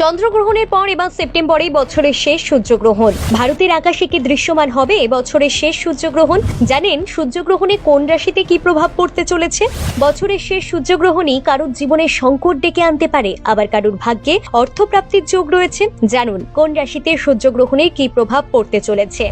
চন্দ্রগ্রহণের পর এবার সেপ্টেম্বরেই বছরের শেষ সূর্যগ্রহণ। ভারতের আকাশে কি দৃশ্যমান হবে বছরের শেষ সূর্যগ্রহণ? জানেন, সূর্যগ্রহণে কোন রাশিতে কি প্রভাব পড়তে চলেছে? বছরের শেষ সূর্যগ্রহণই কারোর জীবনে সংকট ডেকে আনতে পারে। আবার কারোর ভাগ্যে অর্থপ্রাপ্তির যোগ রয়েছে। জানুন, কোন রাশিতে সূর্যগ্রহণের কি প্রভাব পড়তে চলেছে?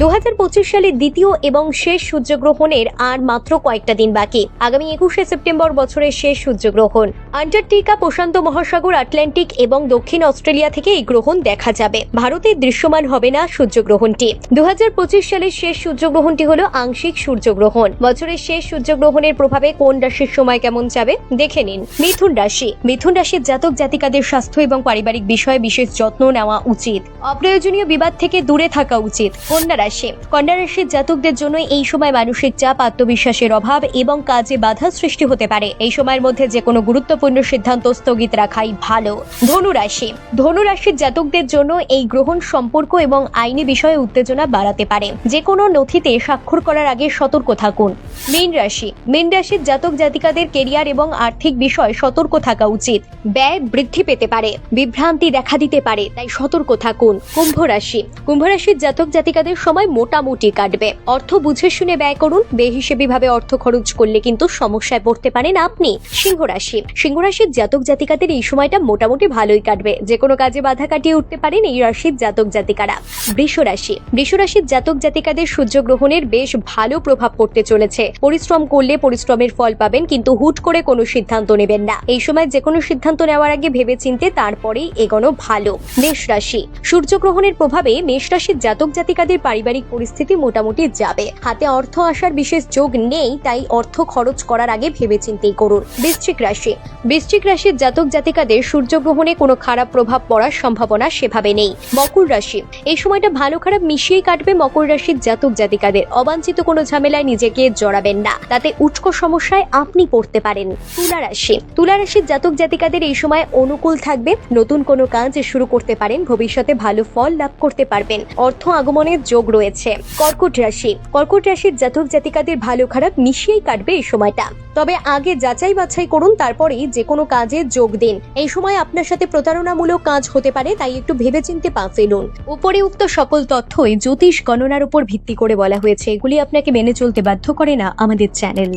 দু হাজার পঁচিশ সালের দ্বিতীয় এবং শেষ সূর্যগ্রহণের আর মাত্র কয়েকটা দিন বাকি। আগামী একুশে সেপ্টেম্বর বছরের শেষ সূর্যগ্রহণ। আন্টার্কটিকা, প্রশান্ত মহাসাগর, আটলান্টিক এবং দক্ষিণ অস্ট্রেলিয়া থেকে এই গ্রহণ দেখা যাবে। ভারতে দৃশ্যমান হবে না সূর্যগ্রহণটি। দু হাজার পঁচিশ সালের শেষ সূর্যগ্রহণটি হলো আংশিক সূর্যগ্রহণ। বছরের শেষ সূর্যগ্রহণের প্রভাবে কোন রাশির সময় কেমন যাবে, দেখে নিন। মিথুন রাশি। মিথুন রাশির জাতক জাতিকাদের স্বাস্থ্য এবং পারিবারিক বিষয়ে বিশেষ যত্ন নেওয়া উচিত। অপ্রয়োজনীয় বিবাদ থেকে দূরে থাকা উচিত। কন্যা রাশি কন্যা রাশির জাতকদের জন্য এই সময় মানসিক চাপ, আত্মবিশ্বাসের অভাব এবং কাজে বাধা সৃষ্টি হতে পারে। এই সময়ের মধ্যে যে কোনো গুরুত্বপূর্ণ সিদ্ধান্ত স্থগিত রাখাই ভালো। ধনুরাশি। ধনুরাশির ধনু রাশির জাতকদের জন্য এই গ্রহণ সম্পর্ক এবং আইনি বিষয়ে উত্তেজনা বাড়াতে পারে। যে কোনো নথিতে স্বাক্ষর করার আগে সতর্ক থাকুন। মীন রাশি। মীন রাশির জাতক জাতিকাদের কেরিয়ার এবং আর্থিক বিষয়ে সতর্ক থাকা উচিত। ব্যয় বৃদ্ধি পেতে পারে, বিভ্রান্তি দেখা দিতে পারে, তাই সতর্ক থাকুন। কুম্ভ রাশি। কুম্ভ রাশির জাতক জাতিকাদের সময় মোটামুটি কাটবে। অর্থ বুঝে শুনে ব্যয় করুন বেহিসেবি ভাবে অর্থ খরচ করলে কিন্তু সমস্যায় পড়তে পারেন আপনি। সিংহ রাশি। সিংহ রাশির জাতক জাতিকাদের এই সময়টা মোটামুটি ভালোই কাটবে। যে কোনো কাজে বাধা কাটিয়ে উঠতে পারেন এই রাশির জাতক জাতিকারা। বৃষ রাশি। বৃষ রাশির জাতক জাতিকাদের সূর্য গ্রহণের বেশ ভালো প্রভাব পড়তে চলেছে। পরিশ্রম করলে পরিশ্রমের ফল পাবেন, কিন্তু হুট করে কোনো সিদ্ধান্ত নেবেন না। এই সময় যে কোনো সিদ্ধান্ত নেওয়ার আগে ভেবে চিনতে তারপরেই এগোনো ভালো। মেষ রাশি। সূর্যগ্রহণের প্রভাবে মেষ রাশির জাতক জাতিকাদের পারিবারিক পরিস্থিতি মোটামুটি যাবে। হাতে অর্থ আসার বিশেষ যোগ নেই, তাই অর্থ খরচ করার আগে ভেবে চিন্তেই করুন। বৃশ্চিক রাশি। বৃশ্চিক রাশির জাতক জাতিকাদের সূর্যগ্রহণে কোনো খারাপ প্রভাব পড়ার সম্ভাবনা সেভাবে নেই। মকর রাশি। এই সময়টা ভালো খারাপ মিশিয়েই কাটবে মকর রাশির জাতক জাতিকাদের। অবাঞ্ছিত কোনো ঝামেলায় নিজেকে জড়াবেন না। তাতে উৎকট সমস্যায় আপনি পড়তে পারেন। তুলা রাশি। তুলা রাশির জাতক জাতিকাদের এই সময় অনুকূল থাকবে। নতুন কোনো কাজ শুরু করতে পারেন। ভবিষ্যতে ভালো ফল লাভ করতে পারবেন। অর্থ আগমনের যোগ রয়েছে। কর্কট রাশি। কর্কট রাশির জাতক জাতিকাদের ভালো খারাপ মিশিয়েই কাটবে এই সময়টা। তবে আগে যাচাই বাছাই করুন, তারপরেই যে কোনো কাজে যোগ দিন। এই সময় আপনার সাথে প্রতারণামূলক কাজ হতে পারে, তাই একটু ভেবেচিন্তে পা ফেলুন উপরে উক্ত সকল তথ্যই জ্যোতিষ গণনার উপর ভিত্তি করে বলা হয়েছে। এগুলি আপনাকে মেনে চলতে বাধ্য করে না আমাদের channel.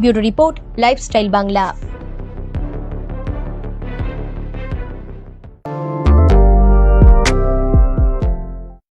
Bureau report lifestyle Bangla.